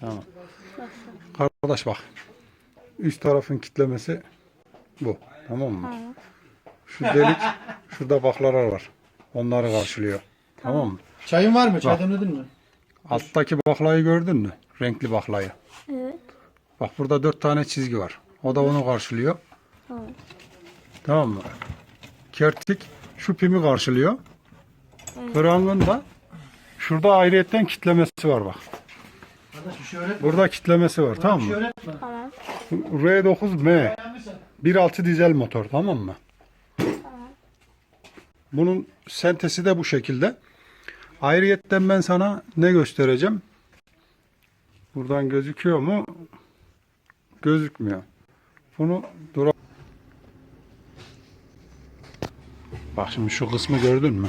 Tamam. Kardeş bak. Üst tarafın kitlemesi bu. Tamam mı? Tamam. Şu delik şurada baklalar var. Onları karşılıyor. Tamam mı? Çayın var mı? Çay Bak. demledin mi? Alttaki baklayı gördün mü? Renkli baklayı. Evet. Bak burada dört tane çizgi var. O da onu karşılıyor. Tamam. Tamam mı? Kertik şu pimi karşılıyor. Krangın da şurada ayrıyetten kitlemesi var bak. Kardeş bir şey öğretme. Burada kitlemesi var tamam Bir şey mı? öğretme. Tamam. R9M 1.6 dizel motor tamam mı? Bunun sentesi de bu şekilde. Ayrıyetten ben sana ne göstereceğim? Buradan gözüküyor mu? Gözükmüyor. Bunu dura Bak şimdi şu kısmı gördün mü?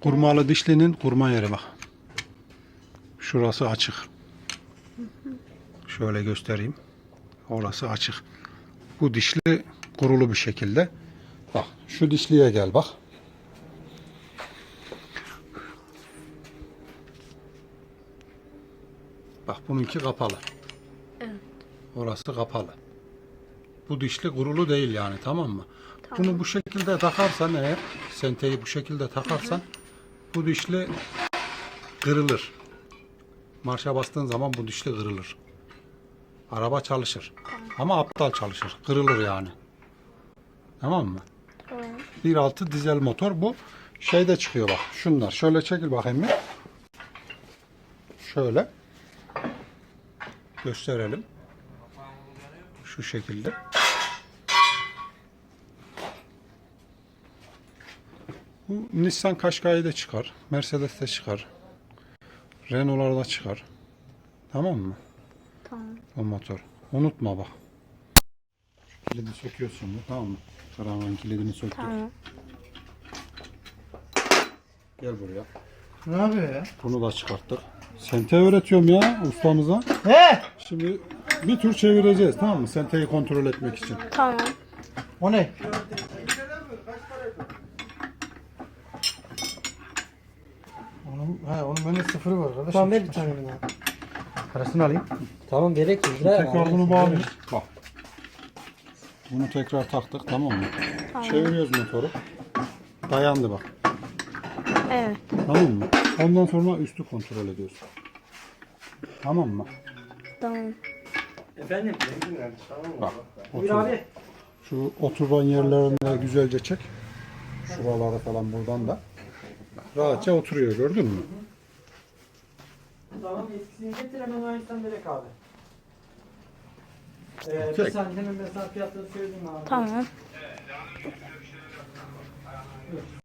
Kurmalı dişlinin kurma yeri bak. Şurası açık. Şöyle göstereyim. Orası açık. Bu dişli kurulu bir şekilde. Bak şu dişliye gel bak. Bak bununki kapalı. Evet. Orası kapalı. Bu dişli kurulu değil yani tamam mı? Bunu bu şekilde takarsan eğer senteyi bu şekilde takarsan bu dişli kırılır. Marşa bastığın zaman bu dişli kırılır. Araba çalışır. Ama aptal çalışır. Kırılır yani. Tamam mı? Tamam. 1.6 dizel motor bu. Şeyde çıkıyor bak. Şunlar. Şöyle çekil bakayım bir. Şöyle. Gösterelim. Şu şekilde. Bu Nissan Qashqai'de çıkar. Mercedes'te çıkar. Renault'larda çıkar. Tamam mı? Tamam. O motor. Unutma bak. Kilidi söküyorsun şimdi tamam mı? Karavan kilidini söktük. Tamam. Gel buraya. Ne yapıyor ya? Bunu da çıkarttık. Sente öğretiyorum ya ustamıza. He? Şimdi bir tur çevireceğiz tamam mı? Senteyi kontrol etmek için. Tamam. O ne? Onun, he, onun bende sıfırı var kardeş. Tamam ver bir tane bana. Parasını alayım. Tamam gerek yok. Tekrar bunu bağlayın. Bak. Bunu tekrar taktık tamam mı? Çeviriyoruz motoru. Dayandı bak. Evet. Tamam mı? Ondan sonra üstü kontrol ediyoruz. Tamam mı? Tamam. Efendim. Bak. Buyur otur. abi. Şu oturan yerlerinde güzelce çek. Şuralarda falan buradan da. Rahatça oturuyor gördün mü? Tamam eskisini getir hemen aynısından verek abi. Ee, bir saniye hemen ben sana fiyatları söyleyeyim abi. Tamam.